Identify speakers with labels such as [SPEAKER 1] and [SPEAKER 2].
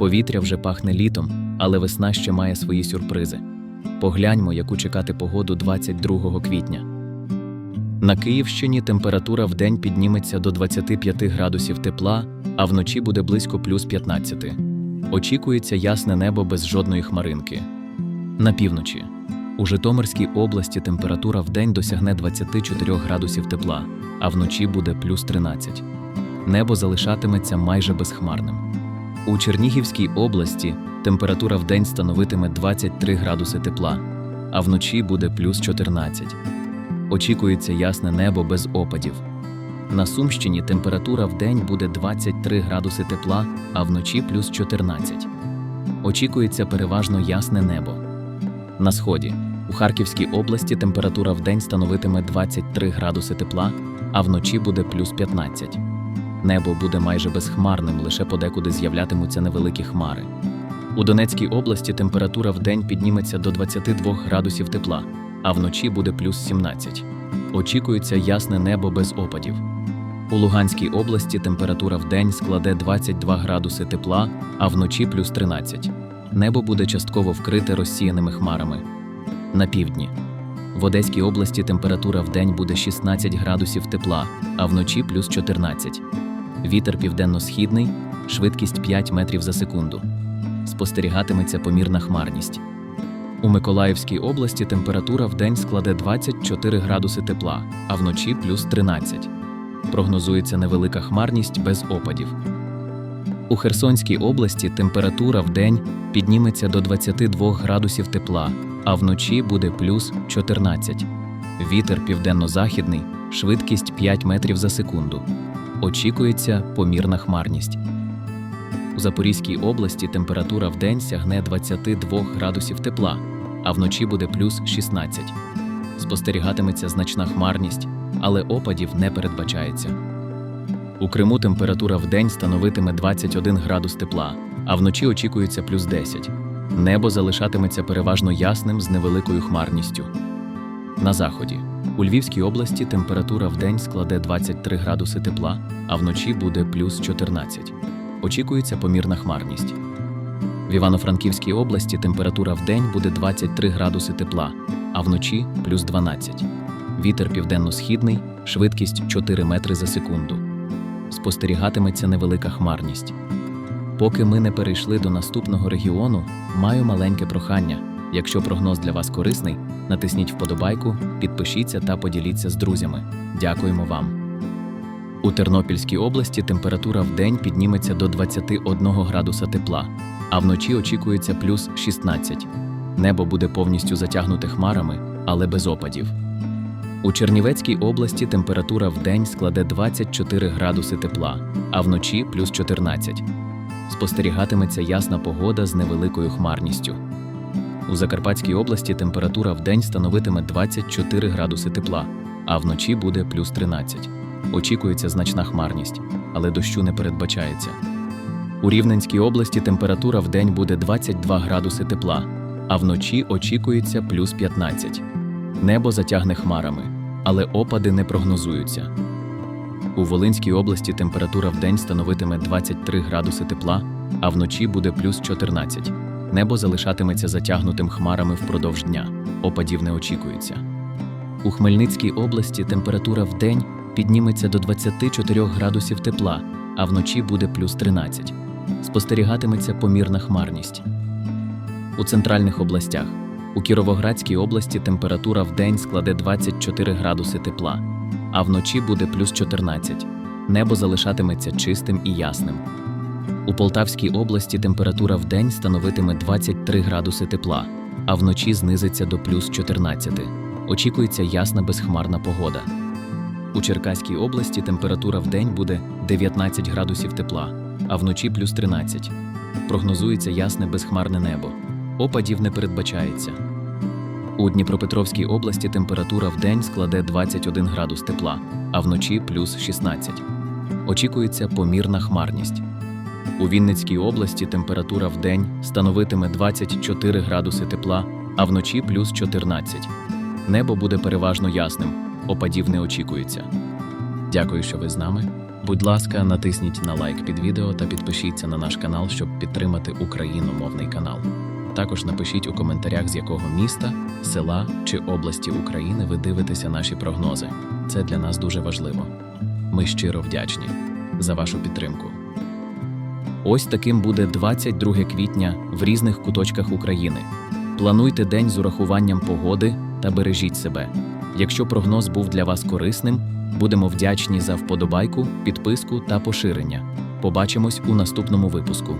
[SPEAKER 1] Повітря вже пахне літом, але весна ще має свої сюрпризи. Погляньмо, яку чекати погоду 22 квітня. На Київщині температура в день підніметься до 25 градусів тепла, а вночі буде близько плюс 15. Очікується ясне небо без жодної хмаринки. На півночі. У Житомирській області температура в день досягне 24 градусів тепла, а вночі буде плюс 13. Небо залишатиметься майже безхмарним. У Чернігівській області температура в день становитиме 23 градуси тепла, а вночі буде плюс 14. Очікується ясне небо без опадів. На Сумщині температура в день буде 23 градуси тепла, а вночі плюс 14. Очікується переважно ясне небо. На сході у Харківській області температура в день становитиме 23 градуси тепла, а вночі буде плюс 15. Небо буде майже безхмарним, лише подекуди з'являтимуться невеликі хмари. У Донецькій області температура в день підніметься до 22 градусів тепла, а вночі буде плюс 17. Очікується ясне небо без опадів. У Луганській області температура в день складе 22 градуси тепла, а вночі плюс 13. Небо буде частково вкрите розсіяними хмарами. На півдні. В Одеській області температура в день буде 16 градусів тепла, а вночі плюс 14. Вітер південно-східний, швидкість 5 метрів за секунду. Спостерігатиметься помірна хмарність. У Миколаївській області температура в день складе 24 градуси тепла, а вночі плюс 13. Прогнозується невелика хмарність без опадів. У Херсонській області температура в день підніметься до 22 градусів тепла, а вночі буде плюс 14. Вітер південно-західний, швидкість 5 метрів за секунду. Очікується помірна хмарність. У Запорізькій області температура в день сягне 22 градусів тепла, а вночі буде плюс 16. Спостерігатиметься значна хмарність, але опадів не передбачається. У Криму температура в день становитиме 21 градус тепла, а вночі очікується плюс 10. Небо залишатиметься переважно ясним з невеликою хмарністю. На заході. У Львівській області температура в день складе 23 градуси тепла, а вночі буде плюс 14. Очікується помірна хмарність. В Івано-Франківській області температура в день буде 23 градуси тепла, а вночі плюс 12. Вітер південно-східний, швидкість 4 метри за секунду. Спостерігатиметься невелика хмарність. Поки ми не перейшли до наступного регіону, маю маленьке прохання. Якщо прогноз для вас корисний, натисніть вподобайку, підпишіться та поділіться з друзями. Дякуємо вам. У Тернопільській області температура в день підніметься до 21 градуса тепла, а вночі очікується плюс 16. Небо буде повністю затягнуте хмарами, але без опадів. У Чернівецькій області температура в день складе 24 градуси тепла, а вночі плюс 14. Спостерігатиметься ясна погода з невеликою хмарністю. У Закарпатській області температура в день становитиме 24 градуси тепла, а вночі буде плюс 13. Очікується значна хмарність, але дощу не передбачається. У Рівненській області температура в день буде 22 градуси тепла, а вночі очікується плюс 15. Небо затягне хмарами, але опади не прогнозуються. У Волинській області температура в день становитиме 23 градуси тепла, а вночі буде плюс 14. Небо залишатиметься затягнутим хмарами впродовж дня. Опадів не очікується. У Хмельницькій області температура в день підніметься до 24 градусів тепла, а вночі буде плюс 13. Спостерігатиметься помірна хмарність. У центральних областях у Кіровоградській області температура в день складе 24 градуси тепла, а вночі буде плюс 14. Небо залишатиметься чистим і ясним. У Полтавській області температура в день становитиме 23 градуси тепла, а вночі знизиться до плюс 14. Очікується ясна безхмарна погода. У Черкаській області температура в день буде 19 градусів тепла, а вночі плюс 13. Прогнозується ясне безхмарне небо. Опадів не передбачається. У Дніпропетровській області температура в день складе 21 градус тепла, а вночі плюс 16. Очікується помірна хмарність. У Вінницькій області температура в день становитиме 24 градуси тепла, а вночі плюс 14. Небо буде переважно ясним, опадів не очікується. Дякую, що ви з нами. Будь ласка, натисніть на лайк під відео та підпишіться на наш канал, щоб підтримати україномовний канал. Також напишіть у коментарях, з якого міста, села чи області України ви дивитеся наші прогнози. Це для нас дуже важливо. Ми щиро вдячні за вашу підтримку. Ось таким буде 22 квітня в різних куточках України. Плануйте день з урахуванням погоди та бережіть себе. Якщо прогноз був для вас корисним, будемо вдячні за вподобайку, підписку та поширення. Побачимось у наступному випуску.